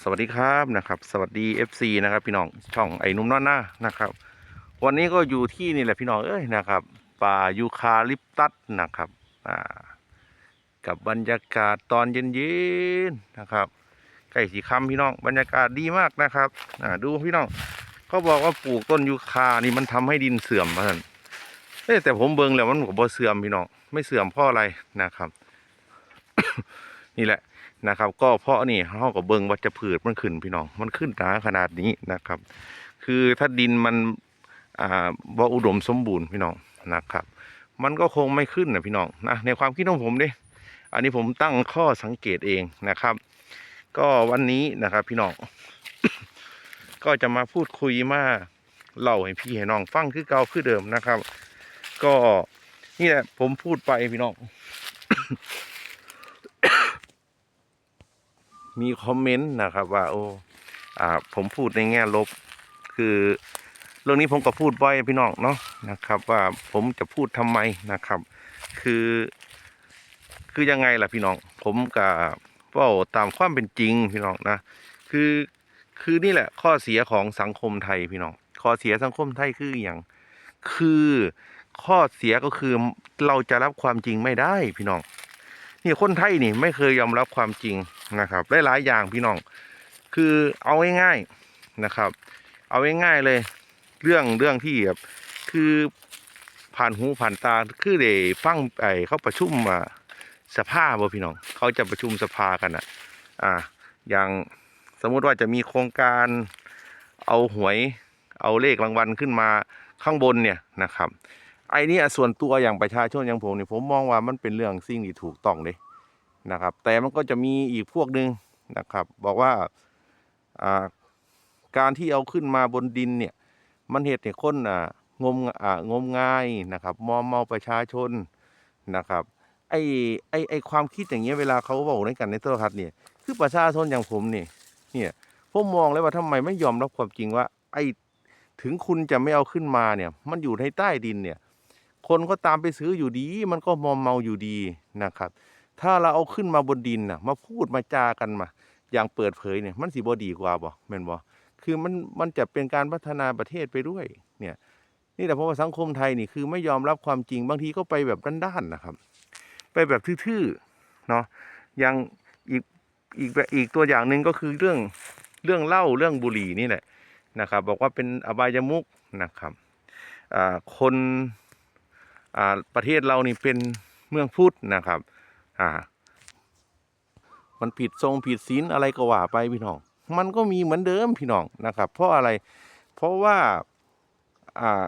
สวัสดีครับนะครับสวัสดี FC นะครับพี่น้องช่องไอ้นุ่มน้อนหน้านะครับ วันนี้ก็อยู่ที่นี่แหละพี่น้องเอ้ยนะครับป่ายูคาลิปตัสนะครับอ่ากับบรรยากาศตอนเย็นๆนะครับใกล้สีคำพี่น้องบรรยากาศดีมากนะครับอ่าดูพี่น้องเขาบอกว่าปลูกต้นยูคานี่มันทำให้ดินเสื่อมท่านเอ้แต่ผมเบิ่งแล้วมันก็บ่เสื่อมพี่น้องไม่เสื่อมเพราะอะไรนะครับ นี่แหละ นะครับ ก็เพราะนี่เขาก็เบิงวัชพืชมันขึ้นพี่น้อง มันขึ้นหนาขนาดนี้นะครับ คือถ้าดินมันอ่าบ่อุดมสมบูรณ์พี่น้องนะครับ มันก็คงไม่ขึ้นนะพี่น้องนะในความคิดของผมเด้อันนี้ผมตั้งข้อสังเกตเองนะครับ ก็วันนี้นะครับพี่น้อง ก็จะมาพูดคุยมาเล่าให้พี่ให้น้องฟังคือเก่าคือเดิมนะครับ ก็นี่แหละผมพูดไปพี่น้อง มีคอมเมนต์นะครับว่าโอ้อ่าผมพูดในแง่ลบ คือเรื่องนี้ผมก็พูดบ่อยพี่น้องเนาะนะครับ ว่าผมจะพูดทำไมนะครับ คือ คือยังไงล่ะพี่น้อง ผมกับว่าตามความเป็นจริงพี่น้องนะ คือคือนี่แหละข้อเสียของสังคมไทยพี่น้องข้อเสียสังคมไทยคืออย่างคือข้อเสียก็คือเราจะรับความจริงไม่ได้พี่น้องนี่คนไทยนี่ไม่เคยยอมรับความจริง นะครับหลายๆอย่างพี่น้อง คือเอาง่ายๆนะครับ เอาง่ายๆเลย เรื่องเรื่องที่แบบคือผ่านหูผ่านตาคือเดฟังไอเขาประชุมอ่าสภาบ่พี่น้อง เขาจะประชุมสภากันอะ อ่า อย่างสมมุติว่าจะมีโครงการเอาหวยเอาเลขรางวัลขึ้นมาข้างบนเนี่ยนะครับไอ้นี่ส่วนตัวอย่างประชาชนอย่างผมเนี่ยผมมองว่ามันเป็นเรื่องสิ่งที่ถูกต้องเลย นะครับ แต่มันก็จะมีอีกพวกหนึ่งนะครับ บอกว่าการที่เอาขึ้นมาบนดินเนี่ย มันเหตุให้คนอ่างมงมงายนะครับ มอมเมาประชาชนนะครับไอ้ไอ้ไอ้ความคิดอย่างเงี้ยเวลาเขาบอกในกันในโทรทัศน์เนี่ยคือประชาชนอย่างผมนี่เนี่ยผมมองเลยว่าทำไมไม่ยอมรับความจริงว่า ไอ้ถึงคุณจะไม่เอาขึ้นมาเนี่ย มันอยู่ในใต้ดินเนี่ย คนก็ตามไปซื้ออยู่ดี มันก็มอมเมาอยู่ดีนะครับ ถ้าเราเอาขึ้นมาบนดินน่ะ มาพูดมาจากันมา อย่างเปิดเผยเนี่ย มันสิบ่ดีกว่าบ่แม่นบ่คือมันมันจะเป็นการพัฒนาประเทศไปด้วย เนี่ย นี่แต่เพราะว่าสังคมไทยนี่คือไม่ยอมรับความจริงบางทีก็ไปแบบด้านๆนะครับ ไปแบบทื่อๆเนาะอย่างอีกอีกแบบอีกตัวอย่างหนึ่งก็คือเรื่องเรื่องเล้าเรื่องบุหรี่นี่แหละนะครับ บอกว่าเป็นอบายมุกนะครับอ่าคนอ่าประเทศเรานี่เป็นเมืองพุทธนะครับ อ่า มันผิดทรงผิดศีลอะไรก็ว่าไปพี่น้อง มันก็มีเหมือนเดิมพี่น้องนะครับ เพราะอะไร เพราะว่าอ่า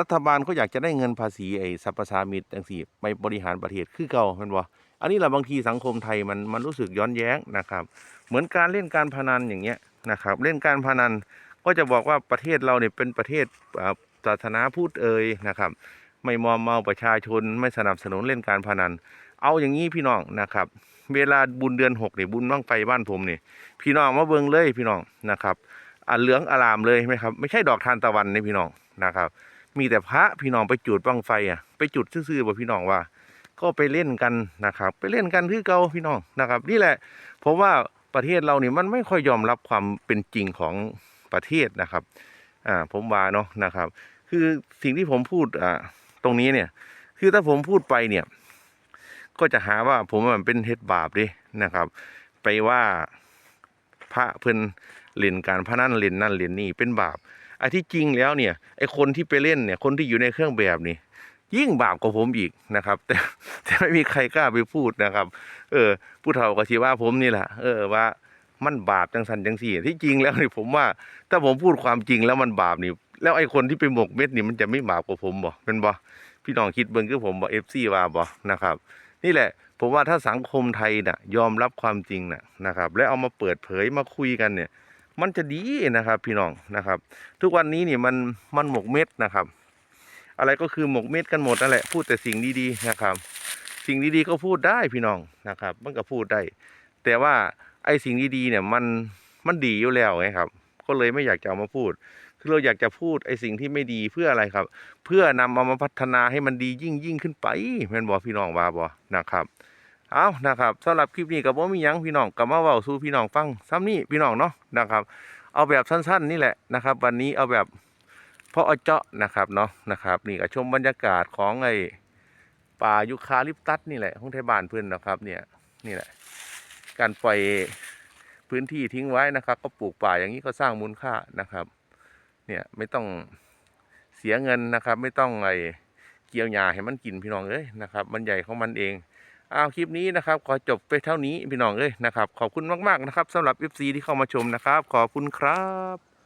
รัฐบาลเขาอยากจะได้เงินภาษีไอ้สรรพสามิตจังสี่ไปบริหารประเทศคือเก่ามันบ่อันนี้แหละบางทีสังคมไทยมันมันรู้สึกย้อนแย้งนะครับ เหมือนการเล่นการพนันอย่างเงี้ยนะครับ เล่นการพนันก็จะบอกว่าประเทศเราเนี่ยเป็นประเทศศาสนาพุทธเอ่ยนะครับ ไม่มอมเมาประชาชนไม่สนับสนุนเล่นการพนัน เอาอย่างนี้พี่น้องนะครับ เวลาบุญเดือนหกเนี่ยบุญบ้างไฟบ้านผมเนี่ยพี่น้องมาเบิ่งเลยพี่น้องนะครับอ่าเหลืองอารามเลยไหมครับไม่ใช่ดอกทานตะวันนี่พี่น้องนะครับ มีแต่พระพี่น้องไปจุดบ้างไฟอะไปจุดซื่อๆบ่พี่น้องว่า ก็ไปเล่นกันนะครับ ไปเล่นกันคือเก่าพี่น้องนะครับนี่แหละผมว่าประเทศเราเนี่ยมันไม่ค่อยยอมรับความเป็นจริงของประเทศนะครับอ่าผมว่าเนาะนะครับ คือสิ่งที่ผมพูดอ่าตรงนี้เนี่ย คือถ้าผมพูดไปเนี่ย ก็จะหาว่าผมมันเป็นเฮ็ดบาปดินะครับ ไปว่าพระเพิ่นเล่นการพนันเล่นนั่นเล่นนี่เป็นบาปไอ้ที่จริงแล้วเนี่ยไอ้คนที่ไปเล่นเนี่ยคนที่อยู่ในเครื่องแบบนี่ยิ่งบาปกว่าผมอีกนะครับ แต่แต่ไม่มีใครกล้าไปพูดนะครับ เออ ผู้เฒ่าก็ชีว่าผมนี่แหละเออว่ามันบาปจังสันจังสี่ ที่จริงแล้วนี่ผมว่า ถ้าผมพูดความจริงแล้วมันบาปนี่ แล้วไอ้คนที่ไปหมกเม็ดนี่มันจะไม่บาปกว่าผมบ่เป็นบ่พี่น้องคิดเบิ่งคือผมบ่เอฟซีว่าบ่นะครับ นี่แหละ ผมว่าถ้าสังคมไทยน่ะยอมรับความจริงน่ะนะครับ และเอามาเปิดเผยมาคุยกันเนี่ย มันจะดีนะครับพี่น้องนะครับ ทุกวันนี้นี่มันมันหมกเม็ดนะครับ อะไรก็คือหมกเม็ดกันหมดนั่นแหละพูดแต่สิ่งดีๆนะครับ สิ่งดีๆก็พูดได้พี่น้องนะครับ มันก็พูดได้ แต่ว่าไอ้สิ่งดีๆเนี่ยมันมันดีอยู่แล้วไงครับ ก็เลยไม่อยากจะเอามาพูด คือเราอยากจะพูดไอ้สิ่งที่ไม่ดีเพื่ออะไรครับ เพื่อนำเอามาพัฒนาให้มันดียิ่งยิ่งขึ้นไปแม่นบอกพี่น้องว่าบอนะครับเอานะครับสำหรับคลิปนี้ก็บ่มียังพี่น้องก็มาเว้าสู่พี่น้องฟังซ้ำนี้พี่น้องเนาะนะครับ เอาแบบสั้นๆนี่แหละนะครับ วันนี้เอาแบบเพาะเจาะนะครับเนาะนะครับ นี่ก็ชมบรรยากาศของไอ้ป่ายูคาลิปตัสนี่แหละของไทยบ้านเพื่อนนะครับ เนี่ยนี่แหละ การปล่อยพื้นที่ทิ้งไว้นะครับ ก็ปลูกป่าอย่างนี้ก็สร้างมูลค่านะครับ เนี่ยไม่ต้องเสียเงินนะครับ ไม่ต้องไอเกี่ยวหญ้าให้มันกินพี่น้องเอ้ยนะครับ มันใหญ่ของมันเองเอาคลิปนี้นะครับ ขอจบไปเท่านี้พี่น้องเอ้ยนะครับ ขอบคุณมากๆนะครับสำหรับ FC ที่เข้ามาชมนะครับ ขอบคุณครับ